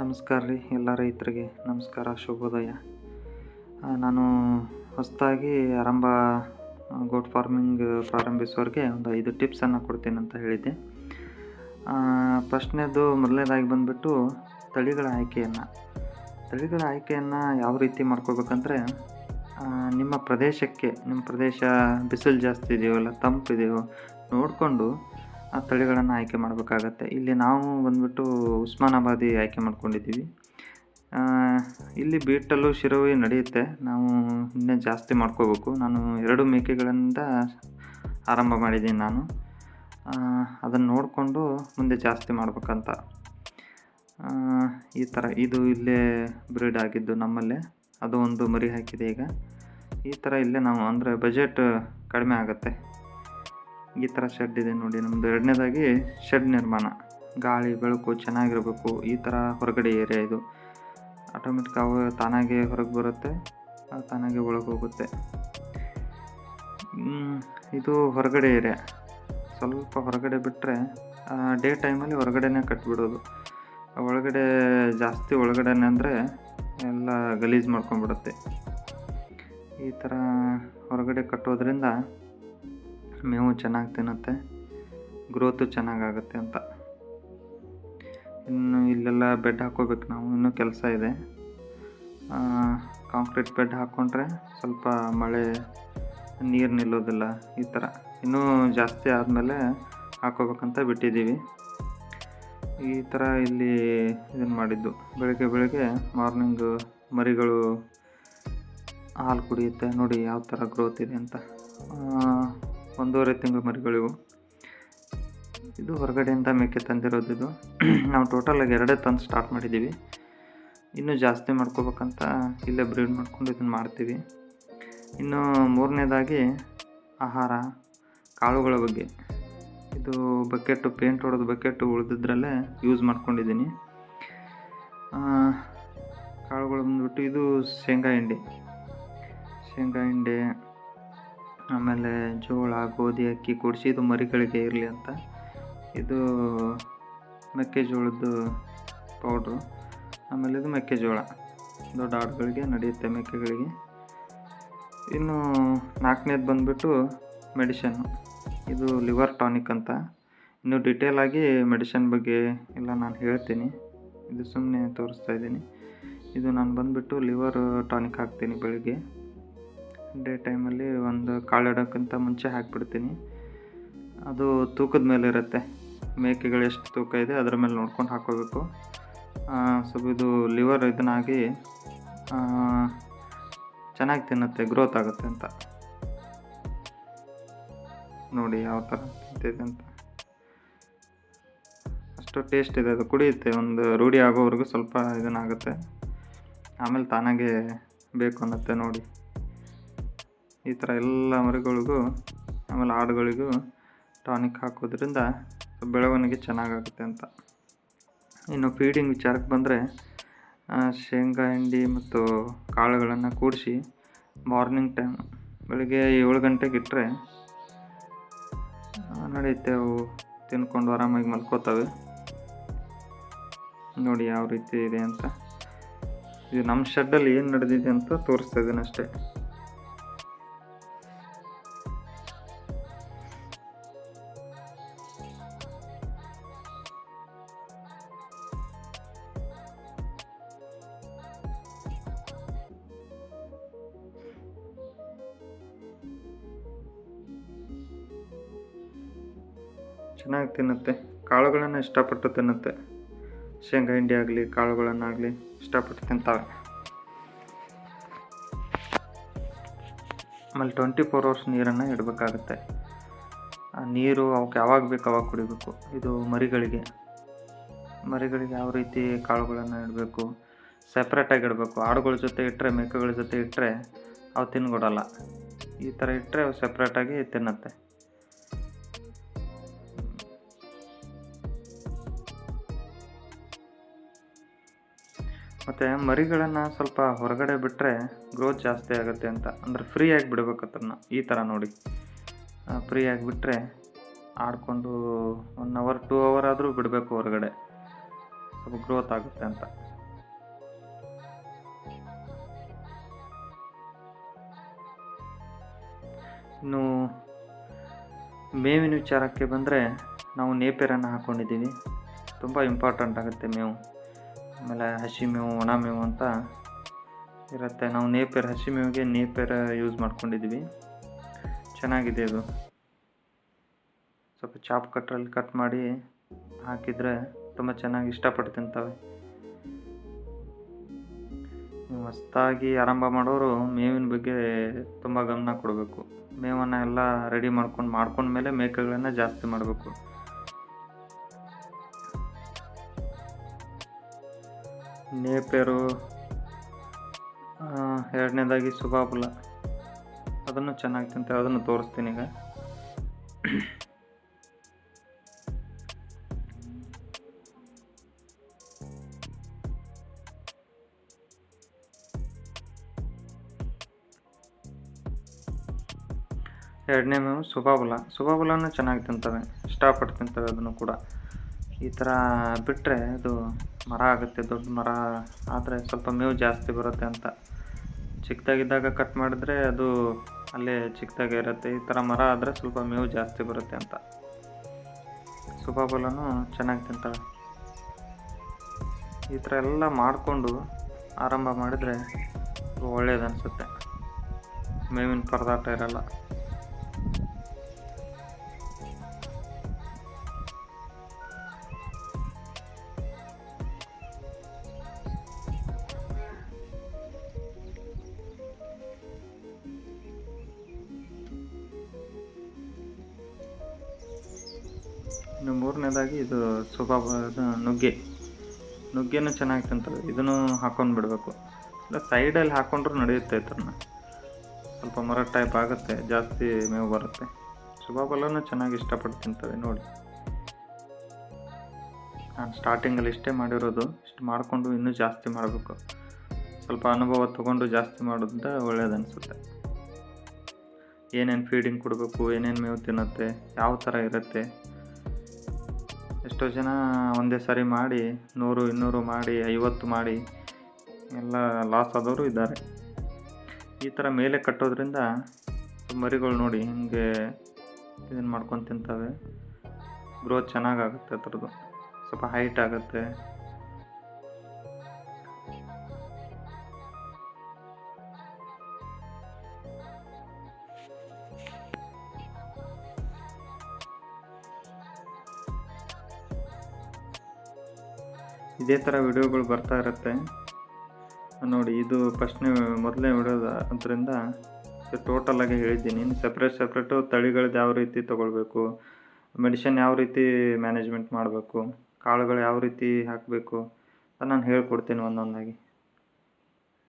ನಮಸ್ಕಾರ ರೀ ಎಲ್ಲ ರೈತರಿಗೆ ನಮಸ್ಕಾರ, ಶುಭೋದಯ. ನಾನು ಹೊಸದಾಗಿ ಆರಂಭ ಗೋಟ್ ಫಾರ್ಮಿಂಗ್ ಪ್ರಾರಂಭಿಸೋರಿಗೆ ಒಂದು ಐದು ಟಿಪ್ಸನ್ನು ಕೊಡ್ತೀನಿ ಅಂತ ಹೇಳಿದ್ದೆ. ಫಸ್ಟ್ನೇದು ಮೊದಲನೇದಾಗಿ ಬಂದುಬಿಟ್ಟು ತಳಿಗಳ ಆಯ್ಕೆಯನ್ನು. ತಳಿಗಳ ಆಯ್ಕೆಯನ್ನು ಯಾವ ರೀತಿ ಮಾಡ್ಕೋಬೇಕಂದ್ರೆ ನಿಮ್ಮ ಪ್ರದೇಶಕ್ಕೆ, ನಿಮ್ಮ ಪ್ರದೇಶ ಬಿಸಿಲು ಜಾಸ್ತಿ ಇದೆಯೋ ಇಲ್ಲ ತಂಪಿದೆಯೋ ನೋಡಿಕೊಂಡು ಆ ತಳಿಗಳನ್ನು ಆಯ್ಕೆ ಮಾಡಬೇಕಾಗತ್ತೆ. ಇಲ್ಲಿ ನಾವು ಬಂದ್ಬಿಟ್ಟು ಉಸ್ಮಾನಾಬಾದಿ ಆಯ್ಕೆ ಮಾಡ್ಕೊಂಡಿದ್ದೀವಿ. ಇಲ್ಲಿ ಬೀಟಲು ಶಿರವಿ ನಡೆಯುತ್ತೆ. ನಾವು ಇನ್ನೇ ಜಾಸ್ತಿ ಮಾಡ್ಕೋಬೇಕು. ನಾನು ಎರಡು ಮೇಕೆಗಳಿಂದ ಆರಂಭ ಮಾಡಿದ್ದೀನಿ ನಾನು. ಅದನ್ನು ನೋಡಿಕೊಂಡು ಮುಂದೆ ಜಾಸ್ತಿ ಮಾಡ್ಬೇಕಂತ. ಈ ಥರ ಇದು ಇಲ್ಲೇ ಬ್ರೀಡ್ ಆಗಿದ್ದು ನಮ್ಮಲ್ಲೇ. ಅದು ಒಂದು ಮರಿ ಹಾಕಿದೆ ಈಗ. ಈ ಥರ ಇಲ್ಲೇ ನಾವು, ಅಂದರೆ ಬಜೆಟ್ ಕಡಿಮೆ ಆಗುತ್ತೆ. ಈ ಥರ ಶೆಡ್ ಇದೆ ನೋಡಿ. ನಮ್ಮದು ಎರಡನೇದಾಗಿ ಶೆಡ್ ನಿರ್ಮಾಣ. ಗಾಳಿ, ಬೆಳಕು ಚೆನ್ನಾಗಿರಬೇಕು. ಈ ಥರ ಹೊರಗಡೆ ಏರಿಯಾ ಇದು. ಆಟೋಮೆಟಿಕ್ ಅವು ತಾನಾಗೆ ಹೊರಗೆ ಬರುತ್ತೆ ತಾನಾಗೆ ಒಳಗೆ ಹೋಗುತ್ತೆ. ಇದು ಹೊರಗಡೆ ಏರಿಯಾ ಸ್ವಲ್ಪ ಹೊರಗಡೆ ಬಿಟ್ಟರೆ ಡೇ ಟೈಮಲ್ಲಿ ಹೊರಗಡೆನೇ ಕಟ್ಬಿಡೋದು. ಒಳಗಡೆ ಜಾಸ್ತಿ ಒಳಗಡೆನೆ ಅಂದರೆ ಎಲ್ಲ ಗಲೀಜು ಮಾಡ್ಕೊಂಡ್ಬಿಡುತ್ತೆ. ಈ ಥರ ಹೊರಗಡೆ ಕಟ್ಟೋದ್ರಿಂದ ಮೇವು ಚೆನ್ನಾಗಿ ತಿನ್ನುತ್ತೆ ಗ್ರೋತು ಚೆನ್ನಾಗಾಗುತ್ತೆ ಅಂತ. ಇನ್ನು ಇಲ್ಲೆಲ್ಲ ಬೆಡ್ ಹಾಕೋಬೇಕು ನಾವು, ಇನ್ನೂ ಕೆಲಸ ಇದೆ. ಕಾಂಕ್ರೀಟ್ ಬೆಡ್ ಹಾಕ್ಕೊಂಡ್ರೆ ಸ್ವಲ್ಪ ಮಳೆ, ನೀರು ನಿಲ್ಲೋದಿಲ್ಲ ಈ ಥರ ಇನ್ನೂ ಜಾಸ್ತಿ ಆದಮೇಲೆ ಹಾಕೋಬೇಕಂತ ಬಿಟ್ಟಿದ್ದೀವಿ. ಈ ಥರ ಇಲ್ಲಿ ಇದನ್ನು ಮಾಡಿದ್ದು. ಬೆಳಗ್ಗೆ ಬೆಳಗ್ಗೆ ಮಾರ್ನಿಂಗು ಮರಿಗಳು, ಹಾಲು ಕುಡಿಯುತ್ತೆ. ನೋಡಿ ಯಾವ ಥರ ಗ್ರೋತ್ ಇದೆ ಅಂತ. ಒಂದೂವರೆ ತಿಂಗಳು ಮರಿಗಳಿವು. ಇದು ಹೊರಗಡೆಯಿಂದ ಮೇಕೆ ತಂದಿರೋದು ಇದು. ನಾವು ಟೋಟಲಾಗಿ ಎರಡೇ ತಂದು ಸ್ಟಾರ್ಟ್ ಮಾಡಿದ್ದೀವಿ ಇನ್ನೂ ಜಾಸ್ತಿ ಮಾಡ್ಕೋಬೇಕಂತ ಇಲ್ಲೇ ಬ್ರೀಡ್ ಮಾಡ್ಕೊಂಡು ಇದನ್ನು ಮಾಡ್ತೀವಿ. ಇನ್ನು ಮೂರನೇದಾಗಿ ಆಹಾರ, ಕಾಳುಗಳ ಬಗ್ಗೆ. ಇದು ಬಕೆಟು ಪೇಂಟ್ ಹೊಡೆದು ಬಕೆಟು ಉಳಿದಿದ್ರಲ್ಲೇ ಯೂಸ್ ಮಾಡ್ಕೊಂಡಿದ್ದೀನಿ ಕಾಳುಗಳು ಬಂದ್ಬಿಟ್ಟು ಇದು ಶೇಂಗಾ ಹಿಂಡಿ. ಶೇಂಗಾ ಹಿಂಡಿ ಆಮೇಲೆ ಜೋಳ, ಗೋಧಿ, ಅಕ್ಕಿ ಕೂಡಿಸಿ ಇದು ಮರಿಗಳಿಗೆ ಇರಲಿ ಅಂತ. ಇದು ಮೆಕ್ಕೆಜೋಳದ್ದು ಪೌಡ್ರು ಆಮೇಲೆ ಇದು ಮೆಕ್ಕೆಜೋಳ. ದೊಡ್ಡ ಆಡುಗಳಿಗೆ ನಡೆಯುತ್ತೆ ಮೆಕ್ಕೆಗಳಿಗೆ. ಇನ್ನು ನಾಲ್ಕನೇದು ಬಂದುಬಿಟ್ಟು ಮೆಡಿಷನ್ನು. ಇದು ಲಿವರ್ ಟಾನಿಕ್ ಅಂತ. ಇನ್ನು ಡಿಟೇಲ್ ಆಗಿ ಮೆಡಿಷನ್ ಬಗ್ಗೆ ಎಲ್ಲ ನಾನು ಹೇಳ್ತೀನಿ. ಇದು ಸುಮ್ಮನೆ ತೋರಿಸ್ತಾ ಇದ್ದೀನಿ. ಇದು ನಾನು ಬಂದುಬಿಟ್ಟು ಲಿವರ್ ಟಾನಿಕ್ ಹಾಕ್ತೀನಿ ಬೆಳಿಗ್ಗೆ. ಡೇ ಟೈಮಲ್ಲಿ ಒಂದು ಕಾಳಿಡೋಕ್ಕಿಂತ ಮುಂಚೆ ಹಾಕಿಬಿಡ್ತೀನಿ. ಅದು ತೂಕದ ಮೇಲೆ ಇರುತ್ತೆ. ಮೇಕೆಗಳು ಎಷ್ಟು ತೂಕ ಇದೆ ಅದರ ಮೇಲೆ ನೋಡ್ಕೊಂಡು ಹಾಕೋಬೇಕು ಸ್ವಲ್ಪ ಇದು ಲಿವರ್ ಇದನ್ನಾಗಿ ಚೆನ್ನಾಗಿ ತಿನ್ನುತ್ತೆ, ಗ್ರೋತ್ ಆಗುತ್ತೆ ಅಂತ. ನೋಡಿ ಯಾವ ಥರ ತಿಂತಿದೆ ಅಂತ. ಅಷ್ಟು ಟೇಸ್ಟ್ ಇದೆ, ಅದು ಕುಡಿಯುತ್ತೆ. ಒಂದು ರೂಢಿ ಆಗೋವರೆಗೂ ಸ್ವಲ್ಪ ಇದನ್ನಾಗುತ್ತೆ. ಆಮೇಲೆ ತಾನಾಗೆ ಬೇಕು ಅನ್ನತ್ತೆ ನೋಡಿ. ಈ ಥರ ಎಲ್ಲ ಮರಿಗಳಿಗೂ, ಆಮೇಲೆ ಆಡುಗಳಿಗೂ ಟಾನಿಕ್ ಹಾಕೋದ್ರಿಂದ ಬೆಳವಣಿಗೆ ಚೆನ್ನಾಗಾಗುತ್ತೆ ಅಂತ. ಇನ್ನು ಫೀಡಿಂಗ್ ವಿಚಾರಕ್ಕೆ ಬಂದರೆ ಶೇಂಗಾ, ಹಿಂಡಿ ಮತ್ತು ಕಾಳುಗಳನ್ನು ಕೂಡಿಸಿ ಮಾರ್ನಿಂಗ್ ಟೈಮ್ ಬೆಳಿಗ್ಗೆ ಏಳು ಗಂಟೆಗೆ ಇಟ್ಟರೆ ನಡೆಯುತ್ತೆ. ಅವು ತಿನ್ಕೊಂಡು ಆರಾಮಾಗಿ ಮಲ್ಕೋತವೆ. ನೋಡಿ ಯಾವ ರೀತಿ ಇದೆ ಅಂತ. ಇದು ನಮ್ಮ ಶೆಡ್ಡಲ್ಲಿ ಏನು ನಡೆದಿದೆ ಅಂತ ತೋರಿಸ್ತಾ ಇದ್ದೀನಿ ಅಷ್ಟೇ. ಚೆನ್ನಾಗಿ ತಿನ್ನುತ್ತೆ. ಕಾಳುಗಳನ್ನು ಇಷ್ಟಪಟ್ಟು ತಿನ್ನುತ್ತೆ. ಶೇಂಗಾ ಹಿಂಡಿ ಆಗಲಿ ಕಾಳುಗಳನ್ನಾಗಲಿ ಇಷ್ಟಪಟ್ಟು ತಿಂತಾವೆ ಆಮೇಲೆ ಟ್ವೆಂಟಿ ಫೋರ್ ಅವರ್ಸ್ ನೀರನ್ನು ಇಡಬೇಕಾಗುತ್ತೆ. ಆ ನೀರು ಅವಕ್ಕೆ ಯಾವಾಗ ಬೇಕು ಅವಾಗ ಕುಡಿಬೇಕು. ಇದು ಮರಿಗಳಿಗೆ. ಮರಿಗಳಿಗೆ ಯಾವ ರೀತಿ ಕಾಳುಗಳನ್ನು ಇಡಬೇಕು? ಸಪ್ರೇಟಾಗಿ ಇಡಬೇಕು. ಆಡುಗಳ ಜೊತೆ ಇಟ್ಟರೆ ಮೇಕೆಗಳ ಜೊತೆ ಇಟ್ಟರೆ ಅವು ತಿನ್ಕೊಡಲ್ಲ ಈ ಥರ ಇಟ್ಟರೆ ಅವು ಸಪ್ರೇಟಾಗಿ ತಿನ್ನುತ್ತೆ. ಮತ್ತು ಮರಿಗಳನ್ನು ಸ್ವಲ್ಪ ಹೊರಗಡೆ ಬಿಟ್ಟರೆ ಗ್ರೋತ್ ಜಾಸ್ತಿ ಆಗುತ್ತೆ ಅಂತ. ಅಂದರೆ ಫ್ರೀಯಾಗಿ ಬಿಡಬೇಕು ಅದನ್ನು ಈ ಥರ ನೋಡಿ. ಫ್ರೀಯಾಗಿ ಬಿಟ್ಟರೆ ಆಡಿಕೊಂಡು ಒನ್ ಅವರ್ ಟೂ ಅವರ್ ಆದರೂ ಬಿಡಬೇಕು ಹೊರಗಡೆ. ಸ್ವಲ್ಪ ಗ್ರೋತ್ ಆಗುತ್ತೆ ಅಂತ. ಇನ್ನು ಮೇವಿನ ವಿಚಾರಕ್ಕೆ ಬಂದರೆ ನಾವು ನೇಪೇರನ್ನು ಹಾಕ್ಕೊಂಡಿದ್ದೀವಿ ತುಂಬ ಇಂಪಾರ್ಟೆಂಟ್ ಆಗುತ್ತೆ ಮೇವು. ಆಮೇಲೆ ಹಸಿ ಮೇವು ಒಣ ಮೇವು ಅಂತ ಇರುತ್ತೆ. ನಾವು ನೇಪೇರ್ ಹಸಿ ಮೇವಿಗೆ ನೇಪೇರ ಯೂಸ್ ಮಾಡ್ಕೊಂಡಿದ್ವಿ ಚೆನ್ನಾಗಿದೆ ಇದು ಸ್ವಲ್ಪ ಚಾಪ್ ಕಟ್ರಲ್ಲಿ ಕಟ್ ಮಾಡಿ ಹಾಕಿದರೆ ತುಂಬ ಚೆನ್ನಾಗಿ ಇಷ್ಟಪಟ್ಟು ತಿಂತವೆ. ಹೊಸ್ದಾಗಿ ಆರಂಭ ಮಾಡೋರು ಮೇವಿನ ಬಗ್ಗೆ ತುಂಬ ಗಮನ ಕೊಡಬೇಕು. ಮೇವನ್ನು ಎಲ್ಲ ರೆಡಿ ಮಾಡ್ಕೊಂಡು, ಮಾಡ್ಕೊಂಡ್ಮೇಲೆ ಮೇಕೆಗಳನ್ನು ಜಾಸ್ತಿ ಮಾಡಬೇಕು. ನೇಪೇರು ಎರಡನೇದಾಗಿ ಸುಬಾಬುಲ. ಅದನ್ನು ಚೆನ್ನಾಗಿ ತಿಂತ ಅದನ್ನು ತೋರಿಸ್ತೀನಿ ಈಗ. ಎರಡನೇ ಮೇವು ಸುಬಾಬುಲ. ಸುಬಾಬುಲನೂ ಚೆನ್ನಾಗಿ ತಿಂತವೆ ಇಷ್ಟಪಟ್ಟು ತಿಂತವೆ ಅದನ್ನು ಕೂಡ. ಈ ಥರ ಬಿಟ್ಟರೆ ಅದು ಮರ ಆಗುತ್ತೆ, ದೊಡ್ಡ ಮರ ಆದರೆ ಸ್ವಲ್ಪ ಮೇವು ಜಾಸ್ತಿ ಬರುತ್ತೆ ಅಂತ. ಚಿಕ್ಕದಾಗಿದ್ದಾಗ ಕಟ್ ಮಾಡಿದ್ರೆ ಅದು ಅಲ್ಲೇ ಚಿಕ್ಕದಾಗೆ ಇರುತ್ತೆ. ಈ ಥರ ಮರ ಆದರೆ ಸ್ವಲ್ಪ ಮೇವು ಜಾಸ್ತಿ ಬರುತ್ತೆ ಅಂತ. ಸುಬಾಬುಲನು ಚೆನ್ನಾಗಿ ತಿಂತಾಳೆ. ಈ ಥರ ಎಲ್ಲ ಮಾಡಿಕೊಂಡು ಆರಂಭ ಮಾಡಿದರೆ ಒಳ್ಳೇದು ಅನಿಸುತ್ತೆ. ಮೇವಿನ ಪರದಾಟ ಇರಲ್ಲ. ಇನ್ನು ಮೂರನೇದಾಗಿ ಇದು ಇದು ನುಗ್ಗೆ. ನುಗ್ಗೆನೂ ಚೆನ್ನಾಗಿ ತಿಂತಾರೆ ಇದನ್ನು ಹಾಕೊಂಡು ಬಿಡಬೇಕು. ಇಲ್ಲ, ಸೈಡಲ್ಲಿ ಹಾಕೊಂಡ್ರೂ ನಡೆಯುತ್ತೆ ಇದನ್ನು. ಸ್ವಲ್ಪ ಮರ ಟೈಪ್ ಆಗುತ್ತೆ, ಜಾಸ್ತಿ ಮೇವು ಬರುತ್ತೆ. ಸುಬಾಬಲ್ಲೂ ಚೆನ್ನಾಗಿ ಇಷ್ಟಪಟ್ಟು ತಿಂತವೆ, ನೋಡಿ. ನಾನು ಸ್ಟಾರ್ಟಿಂಗಲ್ಲಿ ಇಷ್ಟೇ ಮಾಡಿರೋದು. ಇಷ್ಟು ಮಾಡಿಕೊಂಡು ಇನ್ನೂ ಜಾಸ್ತಿ ಮಾಡಬೇಕು. ಸ್ವಲ್ಪ ಅನುಭವ ತೊಗೊಂಡು ಜಾಸ್ತಿ ಮಾಡೋದ್ರಿಂದ ಒಳ್ಳೇದು ಅನಿಸುತ್ತೆ ಏನೇನು ಫೀಡಿಂಗ್ ಕೊಡಬೇಕು, ಏನೇನು ಮೇವು ತಿನ್ನುತ್ತೆ, ಯಾವ ಥರ ಇರುತ್ತೆ ಎಷ್ಟೋ ಜನ ಒಂದೇ ಸಾರಿ ಮಾಡಿ, ನೂರು, ಇನ್ನೂರು ಮಾಡಿ, ಐವತ್ತು ಮಾಡಿ ಎಲ್ಲ ಲಾಸ್ ಆದವರು ಇದ್ದಾರೆ. ಈ ಥರ ಮೇಲೆ ಕಟ್ಟೋದ್ರಿಂದ ಮರಿಗಳು ನೋಡಿ ಹಿಂಗೆ ಇದನ್ನು ಮಾಡ್ಕೊಂಡು ತಿಂತವೆ. ಗ್ರೋತ್ ಚೆನ್ನಾಗಾಗುತ್ತೆ ಅದ್ರದ್ದು. ಸ್ವಲ್ಪ ಹೈಟ್ ಆಗುತ್ತೆ. ಇದೇ ಥರ ವಿಡಿಯೋಗಳು ಬರ್ತಾ ಇರುತ್ತೆ. ನೋಡಿ, ಇದು ಫಸ್ಟ್ನೇ, ಮೊದಲನೇ ವಿಡಿಯೋದ ಅದರಿಂದ ಟೋಟಲಾಗಿ ಹೇಳಿದ್ದೀನಿ. ಸಪ್ರೇಟ್ ಸಪ್ರೇಟು ತಳಿಗಳದ್ದು ಯಾವ ರೀತಿ ತೊಗೊಳ್ಬೇಕು ಮೆಡಿಷನ್ ಯಾವ ರೀತಿ ಮ್ಯಾನೇಜ್ಮೆಂಟ್ ಮಾಡಬೇಕು, ಕಾಳುಗಳು ಯಾವ ರೀತಿ ಹಾಕಬೇಕು ನಾನು ಹೇಳ್ಕೊಡ್ತೀನಿ ಒಂದೊಂದಾಗಿ.